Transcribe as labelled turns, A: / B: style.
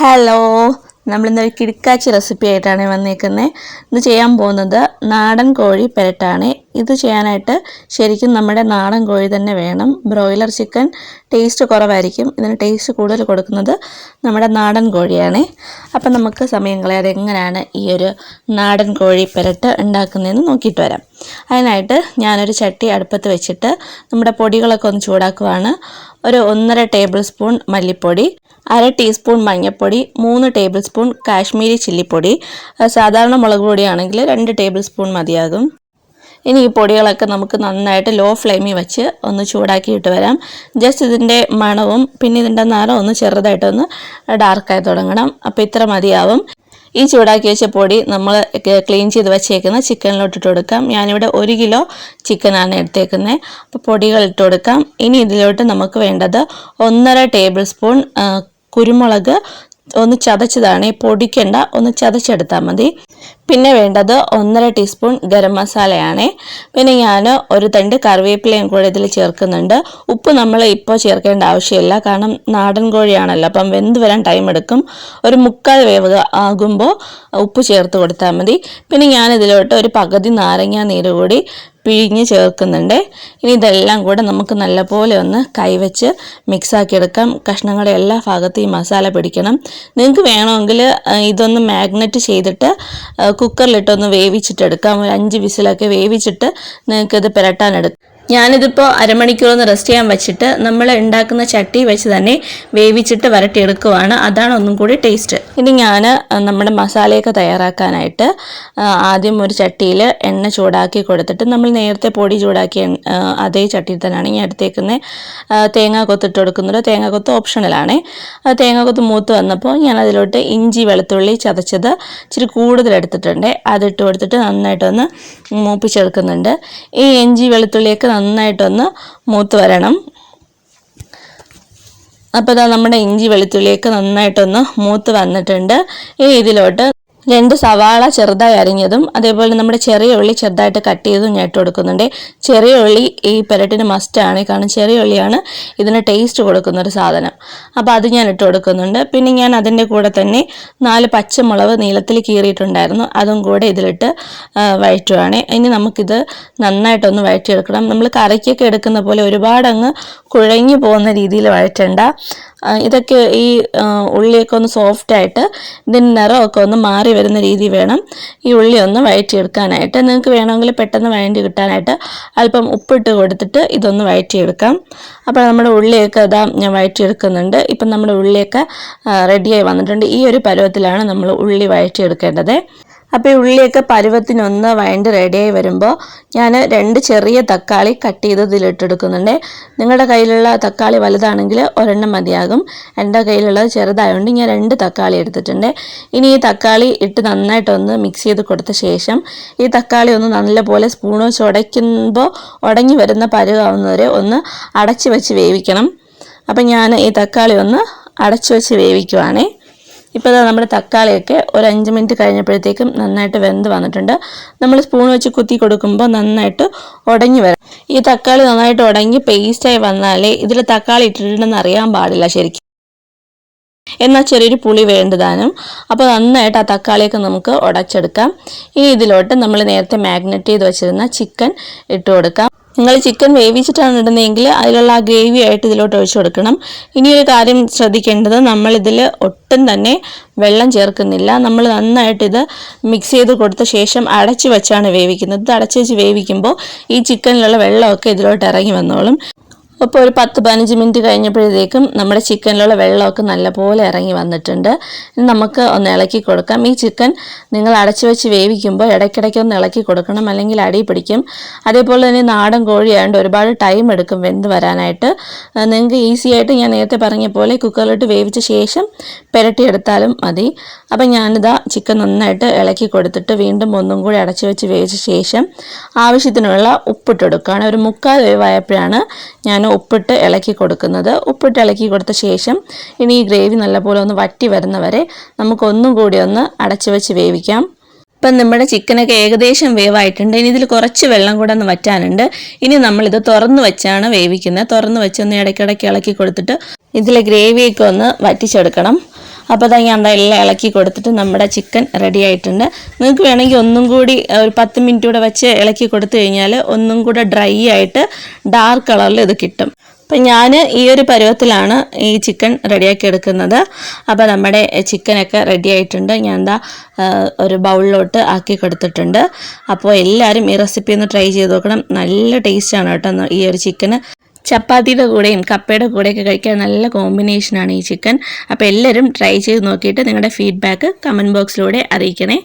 A: Hello നമ്മളിന്നൊരു കിടക്കാച്ചി recipe ആയിട്ടാണ് വന്നേക്കുന്നത് ഇത് ചെയ്യാൻ പോകുന്നത് നാടൻ കോഴി പെരട്ടാണ്. ഇത് ചെയ്യാനായിട്ട് ശരിക്കും നമ്മുടെ നാടൻ കോഴി തന്നെ വേണം. ബ്രോയിലർ ചിക്കൻ ടേസ്റ്റ് കുറവായിരിക്കും. ഇതിന് ടേസ്റ്റ് കൂടുതൽ കൊടുക്കുന്നത് നമ്മുടെ നാടൻ കോഴിയാണ്. അപ്പം നമുക്ക് സമയം കളയാതെ എങ്ങനെയാണ് ഈ ഒരു നാടൻ കോഴി പെരട്ട് ഉണ്ടാക്കുന്നതെന്ന് നോക്കിയിട്ട് വരാം. അതിനായിട്ട് ഞാനൊരു ചട്ടി അടുപ്പത്ത് വെച്ചിട്ട് നമ്മുടെ പൊടികളൊക്കെ ഒന്ന് ചൂടാക്കുവാണ്. ഒരു ഒന്നര ടേബിൾ സ്പൂൺ മല്ലിപ്പൊടി അര ടീസ്പൂൺ മഞ്ഞൾപ്പൊടി മൂന്ന് ടേബിൾ സ്പൂൺ കാശ്മീരി ചില്ലിപ്പൊടി സാധാരണ മുളക് പൊടിയാണെങ്കിൽ രണ്ട് ടേബിൾ സ്പൂൺ മതിയാകും. ഇനി ഈ പൊടികളൊക്കെ നമുക്ക് നന്നായിട്ട് ലോ ഫ്ലെയിമിൽ വെച്ച് ഒന്ന് ചൂടാക്കിയിട്ട് വരാം. ജസ്റ്റ് ഇതിന്റെ മണവും പിന്നെ ഇതിന്റെ നിറം ഒന്ന് ചെറുതായിട്ടൊന്ന് ഡാർക്കായി തുടങ്ങണം. അപ്പോൾ ഇത്ര മതിയാവും. ഈ ചൂടാക്കി വെച്ച പൊടി നമ്മൾ ക്ലീൻ ചെയ്ത് വെച്ചേക്കുന്ന ചിക്കനിലോട്ട് ഇട്ട് കൊടുക്കാം. ഞാനിവിടെ ഒരു കിലോ ചിക്കനാണ് എടുത്തേക്കുന്നത്. അപ്പോൾ പൊടികൾ ഇട്ട് കൊടുക്കാം. ഇനി ഇതിലോട്ട് നമുക്ക് വേണ്ടത് ഒന്നര ടേബിൾ സ്പൂൺ കുരുമുളക് ഒന്ന് ചതച്ചതാണ്. പൊടിക്കണ്ട ഒന്ന് ചതച്ചെടുത്താൽ മതി. പിന്നെ വേണ്ടത് ഒന്നര ടീസ്പൂൺ ഗരം മസാലയാണ്. പിന്നെ ഞാൻ ഒരു തണ്ട് കറിവേപ്പിലയും കൂടെ ഇതിൽ ചേർക്കുന്നുണ്ട്. ഉപ്പ് നമ്മൾ ഇപ്പോൾ ചേർക്കേണ്ട ആവശ്യമില്ല കാരണം നാടൻ കോഴിയാണല്ലോ അപ്പം വെന്ത് വരാൻ ടൈം എടുക്കും. ഒരു മുക്കാൽ വേവ് ആകുമ്പോൾ ഉപ്പ് ചേർത്ത് കൊടുത്താൽ മതി. പിന്നെ ഞാൻ ഇതിലോട്ട് ഒരു പകുതി നാരങ്ങ നീര് കൂടി പിഴിഞ്ഞ് ചേർക്കുന്നുണ്ട്. ഇനി ഇതെല്ലാം കൂടെ നമുക്ക് നല്ലപോലെ ഒന്ന് കൈവച്ച് മിക്സാക്കിയെടുക്കാം കഷ്ണങ്ങളുടെ എല്ലാ ഭാഗത്തും ഈ മസാല പിടിക്കണം. നിങ്ങൾക്ക് വേണമെങ്കിൽ ഇതൊന്ന് മാഗ്നറ്റ് ചെയ്തിട്ട് കുക്കറിലിട്ടൊന്ന് വേവിച്ചിട്ടെടുക്കാം. ഒരു അഞ്ച് വിസിലൊക്കെ വേവിച്ചിട്ട് നിങ്ങൾക്കിത് പുരട്ടാനെടുക്കാം. ഞാനിതിപ്പോൾ അരമണിക്കൂർ ഒന്ന് റെസ്റ്റ് ചെയ്യാൻ വെച്ചിട്ട് നമ്മൾ ഉണ്ടാക്കുന്ന ചട്ടി വെച്ച് തന്നെ വേവിച്ചിട്ട് വരട്ടിയെടുക്കുവാണ്. അതാണ് ഒന്നും കൂടി ടേസ്റ്റ് ഇനി ഞാൻ നമ്മുടെ മസാലയൊക്കെ തയ്യാറാക്കാനായിട്ട് ആദ്യം ഒരു ചട്ടിയിൽ എണ്ണ ചൂടാക്കി കൊടുത്തിട്ട് നമ്മൾ നേരത്തെ പൊടി ചൂടാക്കിയ അതേ ചട്ടിയിൽ തന്നെയാണ് ഞാൻ എടുത്തേക്കുന്നത് തേങ്ങ കൊത്തിട്ട് കൊടുക്കുന്നത്. തേങ്ങ കൊത്ത് ഓപ്ഷണലാണ്. തേങ്ങ കൊത്ത് മൂത്ത് വന്നപ്പോൾ ഞാൻ അതിലോട്ട് ഇഞ്ചി വെളുത്തുള്ളി ചതച്ചത് ഇച്ചിരി കൂടുതൽ എടുത്തിട്ടുണ്ട്. അതിട്ട് കൊടുത്തിട്ട് നന്നായിട്ടൊന്ന് മൂപ്പിച്ചെടുക്കുന്നുണ്ട്. ഈ ഇഞ്ചി വെളുത്തുള്ളിയൊക്കെ നന്നായിട്ടൊന്ന് മൂത്ത് വരണം. അപ്പോൾ ഇതാ നമ്മുടെ ഇഞ്ചി വെളുത്തുള്ളിയൊക്കെ നന്നായിട്ടൊന്ന് മൂത്ത് വന്നിട്ടുണ്ട്. ഈ ഇതിലോട്ട് രണ്ട് സവാള ചെറുതായി അരിഞ്ഞതും അതേപോലെ നമ്മുടെ ചെറിയ ഉള്ളി ചെറുതായിട്ട് കട്ട് ചെയ്തതും ഞാൻ ഇട്ട് കൊടുക്കുന്നുണ്ട്. ചെറിയ ഉള്ളി ഈ പെരട്ടിന് മസ്റ്റാണ് കാരണം ചെറിയ ഉള്ളിയാണ് ഇതിന് ടേസ്റ്റ് കൊടുക്കുന്ന ഒരു സാധനം. അപ്പോൾ അത് ഞാൻ ഇട്ട് കൊടുക്കുന്നുണ്ട്. പിന്നെ ഞാൻ അതിന്റെ കൂടെ തന്നെ നാല് പച്ചമുളക് നീളത്തിൽ കീറിയിട്ടുണ്ടായിരുന്നു. അതും കൂടെ ഇതിലിട്ട് വഴറ്റുവാണ്. ഇനി നമുക്കിത് നന്നായിട്ടൊന്ന് വഴറ്റിയെടുക്കണം. നമ്മൾ കറിക്കൊക്കെ എടുക്കുന്ന പോലെ ഒരുപാട് അങ്ങ് കുഴഞ്ഞു പോകുന്ന രീതിയിൽ വഴറ്റണ്ട. ഇതൊക്കെ ഈ ഉള്ളിയൊക്കെ ഒന്ന് സോഫ്റ്റായിട്ട് ഇതിന്റെ നിറമൊക്കെ ഒന്ന് മാറി വരുന്ന രീതി വേണം ഈ ഉള്ളി ഒന്ന് വഴറ്റിയെടുക്കാനായിട്ട്. നിങ്ങൾക്ക് വേണമെങ്കിൽ പെട്ടെന്ന് വഴണ്ടി കിട്ടാനായിട്ട് അല്പം ഉപ്പിട്ട് കൊടുത്തിട്ട് ഇതൊന്ന് വഴറ്റിയെടുക്കാം. അപ്പോൾ നമ്മുടെ ഉള്ളിയൊക്കെ ഇതാ ഞാൻ വഴറ്റിയെടുക്കുന്നുണ്ട്. ഇപ്പം നമ്മുടെ ഉള്ളിയൊക്കെ റെഡിയായി വന്നിട്ടുണ്ട്. ഈ ഒരു പരുവത്തിലാണ് നമ്മൾ ഉള്ളി വഴറ്റിയെടുക്കേണ്ടത്. അപ്പോൾ ഉള്ളിയൊക്കെ പരുവത്തിനൊന്ന് വഴണ്ട് റെഡിയായി വരുമ്പോൾ ഞാൻ രണ്ട് ചെറിയ തക്കാളി കട്ട് ചെയ്ത് ഇതിലിട്ടെടുക്കുന്നുണ്ട് നിങ്ങളുടെ കയ്യിലുള്ള തക്കാളി വലുതാണെങ്കിൽ ഒരെണ്ണം മതിയാകും. എന്റെ കയ്യിലുള്ളത് ചെറുതായതുകൊണ്ട് ഞാൻ രണ്ട് തക്കാളി എടുത്തിട്ടുണ്ട്. ഇനി ഈ തക്കാളി ഇട്ട് നന്നായിട്ടൊന്ന് മിക്സ് ചെയ്ത് കൊടുത്ത ശേഷം ഈ തക്കാളി ഒന്ന് നല്ലപോലെ സ്പൂൺ വെച്ച് ഉടയ്ക്കുമ്പോൾ ഉടഞ്ഞു വരുന്ന പരുവാവുന്നവരെ ഒന്ന് അടച്ചു വെച്ച് വേവിക്കണം. അപ്പം ഞാൻ ഈ തക്കാളി ഒന്ന് അടച്ചു വെച്ച് വേവിക്കുവാണേ. ഇപ്പോൾ നമ്മുടെ തക്കാളിയൊക്കെ ഒരു അഞ്ച് മിനിറ്റ് കഴിഞ്ഞപ്പോഴത്തേക്കും നന്നായിട്ട് വെന്ത് വന്നിട്ടുണ്ട്. നമ്മൾ സ്പൂൺ വെച്ച് കുത്തി കൊടുക്കുമ്പോൾ നന്നായിട്ട് ഉടഞ്ഞു വരും. ഈ തക്കാളി നന്നായിട്ട് ഉടങ്ങി പേസ്റ്റായി വന്നാലേ ഇതിൽ തക്കാളി ഇട്ടിട്ടുണ്ടെന്ന് അറിയാൻ പാടില്ല ശരിക്കും. എന്നാൽ ചെറിയൊരു പുളി വേണ്ടതാനും. അപ്പോൾ നന്നായിട്ട് ആ തക്കാളിയൊക്കെ നമുക്ക് ഉടച്ചെടുക്കാം ഇനി ഇതിലോട്ട് നമ്മൾ നേരത്തെ മാഗ്നറ്റ് ചെയ്ത് വെച്ചിരുന്ന ചിക്കൻ ഇട്ട് കൊടുക്കാം. നിങ്ങൾ ചിക്കൻ വേവിച്ചിട്ടാണ് ഇടുന്നതെങ്കിൽ അതിലുള്ള ആ ഗ്രേവി ആയിട്ട് ഇതിലോട്ട് ഒഴിച്ചു കൊടുക്കണം. ഇനിയൊരു കാര്യം ശ്രദ്ധിക്കേണ്ടത് നമ്മൾ ഇതിൽ ഒട്ടും തന്നെ വെള്ളം ചേർക്കുന്നില്ല. നമ്മൾ നന്നായിട്ട് ഇത് മിക്സ് ചെയ്ത് കൊടുത്ത ശേഷം അടച്ചു വെച്ചാണ് വേവിക്കുന്നത്. അടച്ചു വെച്ച് വേവിക്കുമ്പോൾ ഈ ചിക്കനിലുള്ള വെള്ളമൊക്കെ ഇതിലോട്ട് ഇറങ്ങി വന്നോളും. അപ്പോൾ ഒരു പത്ത് പതിനഞ്ച് മിനിറ്റ് കഴിഞ്ഞപ്പോഴത്തേക്കും നമ്മുടെ ചിക്കനിലുള്ള വെള്ളമൊക്കെ നല്ലപോലെ ഇറങ്ങി വന്നിട്ടുണ്ട്. നമുക്ക് ഒന്ന് ഇളക്കി കൊടുക്കാം. ഈ ചിക്കൻ നിങ്ങൾ അടച്ചു വെച്ച് വേവിക്കുമ്പോൾ ഇടയ്ക്കിടയ്ക്ക് ഒന്ന് ഇളക്കി കൊടുക്കണം അല്ലെങ്കിൽ അടി പിടിക്കും. അതേപോലെ തന്നെ നാടൻ കോഴിയായതുകൊണ്ട് ഒരുപാട് ടൈം എടുക്കും വെന്ത് വരാനായിട്ട്. നിങ്ങൾക്ക് ഈസി ആയിട്ട് ഞാൻ നേരത്തെ പറഞ്ഞ പോലെ കുക്കറിലിട്ട് വേവിച്ച ശേഷം പുരട്ടിയെടുത്താലും മതി. അപ്പം ഞാനിതാ ചിക്കൻ നന്നായിട്ട് ഇളക്കി കൊടുത്തിട്ട് വീണ്ടും ഒന്നും കൂടി അടച്ചു വെച്ച് വേവിച്ച ശേഷം ആവശ്യത്തിനുള്ള ഉപ്പിട്ടെടുക്കുകയാണ് ഒരു മുക്കാൽ വേവായപ്പോഴാണ് ഞാൻ ഉപ്പിട്ട് ഇളക്കി കൊടുക്കുന്നത്. ഉപ്പിട്ട് ഇളക്കി കൊടുത്ത ശേഷം ഇനി ഈ ഗ്രേവി നല്ലപോലെ ഒന്ന് വറ്റി വരുന്നവരെ നമുക്കൊന്നും കൂടി ഒന്ന് അടച്ചു വെച്ച് വേവിക്കാം. ഇപ്പം നമ്മുടെ ചിക്കനൊക്കെ ഏകദേശം വേവായിട്ടുണ്ട്. ഇനി ഇതിൽ കുറച്ച് വെള്ളം കൂടെ ഒന്ന് വറ്റാനുണ്ട്. ഇനി നമ്മളിത് തുറന്ന് വെച്ചാണ് വേവിക്കുന്നത്. തുറന്ന് വെച്ച് ഒന്ന് ഇടയ്ക്കിടയ്ക്ക് ഇളക്കി കൊടുത്തിട്ട് ഇതിലെ ഗ്രേവിയൊക്കെ ഒന്ന് വറ്റിച്ചെടുക്കണം. അപ്പോൾ അതാ ഞാൻ എന്താ എല്ലാം ഇളക്കി കൊടുത്തിട്ട് നമ്മുടെ ചിക്കൻ റെഡി ആയിട്ടുണ്ട്. നിങ്ങൾക്ക് വേണമെങ്കിൽ ഒന്നും കൂടി ഒരു പത്ത് മിനിറ്റ് കൂടെ വെച്ച് ഇളക്കി കൊടുത്തു കഴിഞ്ഞാൽ ഒന്നും കൂടെ ഡ്രൈ ആയിട്ട് ഡാർക്ക് കളറിൽ ഇത് കിട്ടും. അപ്പം ഞാൻ ഈ ഒരു പരുവത്തിലാണ് ഈ ചിക്കൻ റെഡിയാക്കി എടുക്കുന്നത്. അപ്പോൾ നമ്മുടെ ചിക്കനൊക്കെ റെഡി ആയിട്ടുണ്ട്. ഞാൻ എന്താ ഒരു ബൗളിലോട്ട് ആക്കി കൊടുത്തിട്ടുണ്ട്. അപ്പോൾ എല്ലാവരും ഈ റെസിപ്പി ഒന്ന് ട്രൈ ചെയ്ത് നോക്കണം. നല്ല ടേസ്റ്റാണ് കേട്ടോ ഈ ഒരു ചിക്കന്. ചപ്പാത്തിയുടെ കൂടെയും കപ്പയുടെ കൂടെയൊക്കെ കഴിക്കാൻ നല്ല കോമ്പിനേഷനാണ് ഈ ചിക്കൻ അപ്പോൾ എല്ലാവരും ട്രൈ ചെയ്ത് നോക്കിയിട്ട് നിങ്ങളുടെ ഫീഡ്ബാക്ക് കമന്റ് ബോക്സിലൂടെ അറിയിക്കണേ.